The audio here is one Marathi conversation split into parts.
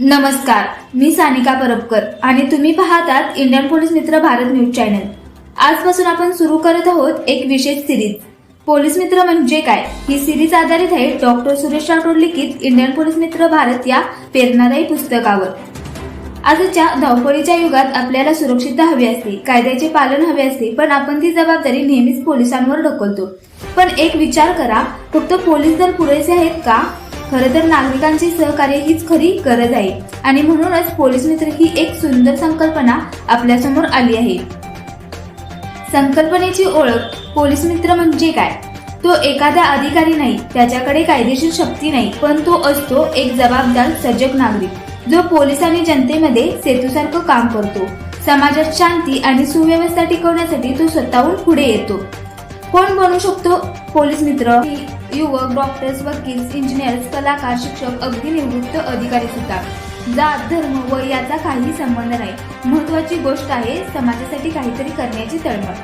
नमस्कार मी सानिका परबकर आणि तुम्ही पाहतात इंडियन पोलीस मित्र भारत न्यूज चॅनल. आजपासून आपण सुरू करत आहोत एक विशेष सिरीज पोलीस मित्र म्हणजे काय? ही सिरीज आधारित आहे डॉक्टर सुरेश राठोड लिखित इंडियन पोलीस मित्र भारत या प्रेरणादायी पुस्तकावर. आजच्या धावपळीच्या युगात आपल्याला सुरक्षितता हवी असते कायद्याचे पालन हवे असते पण आपण ती जबाबदारी नेहमीच पोलिसांवर ढकलतो. पण एक विचार करा फक्त पोलीस दल पुरेसे आहेत का? खरं तर नागरिकांचे सहकार्य हीच खरी गरज आहे. आणि म्हणूनच पोलीस मित्र ही एक सुंदर संकल्पना आपल्यासमोर आली आहे. संकल्पनेची ओळख पोलीस मित्र म्हणजे काय? तो एखादा अधिकारी नाही त्याच्याकडे कायदेशीर शक्ती नाही पण तो असतो एक जबाबदार सजग नागरिक. जो पोलीस आणि जनतेमध्ये सेतूसारखं काम करतो. समाजात शांती आणि सुव्यवस्था टिकवण्यासाठी तो स्वतःहून पुढे येतो. कोण बनू शकतो? पोलीस मित्र. युवक डॉक्टर्स वकील इंजिनियर्स कलाकार शिक्षक अगदी निवृत्त अधिकारी सुद्धा. जात धर्म व याचा काही संबंध नाही. महत्वाची गोष्ट आहे समाजासाठी काहीतरी करण्याची तळमळ.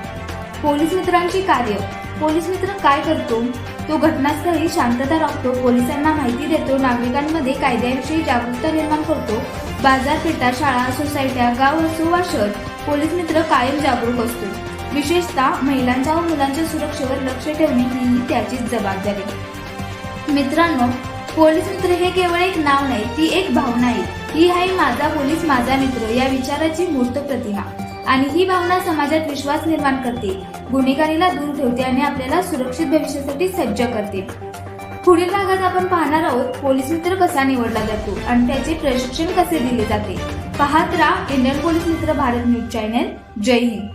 पोलीस मित्रांची कार्य. पोलीस मित्र काय करतो? तो घटनास्थळी शांतता राखतो पोलिसांना माहिती देतो नागरिकांमध्ये कायद्याविषयी जागरूकता निर्माण करतो. बाजारपेठा शाळा सोसायट्या गाव असो वा शहर पोलीस मित्र कायम जागरूक असतो. विशेषतः महिलांच्या व मुलांच्या सुरक्षेवर लक्ष ठेवणे ही त्याचीच जबाबदारी. मित्रांनो पोलीस मित्र हे केवळ एक नाव नाही ती एक भावना आहे. ही आहे माझा पोलीस माझा मित्र या विचाराची मूर्त प्रतिमा. आणि ही भावना समाजात विश्वास निर्माण करते. गुन्हेगारीला दूर ठेवते आणि आपल्याला सुरक्षित भविष्यासाठी सज्ज करते. पुढील भागात आपण पाहणार आहोत पोलीस मित्र कसा निवडला जातो आणि त्याचे प्रशिक्षण कसे दिले जाते. पाहत राहा इंडियन पोलीस मित्र भारत न्यूज चॅनेल जय हिंद.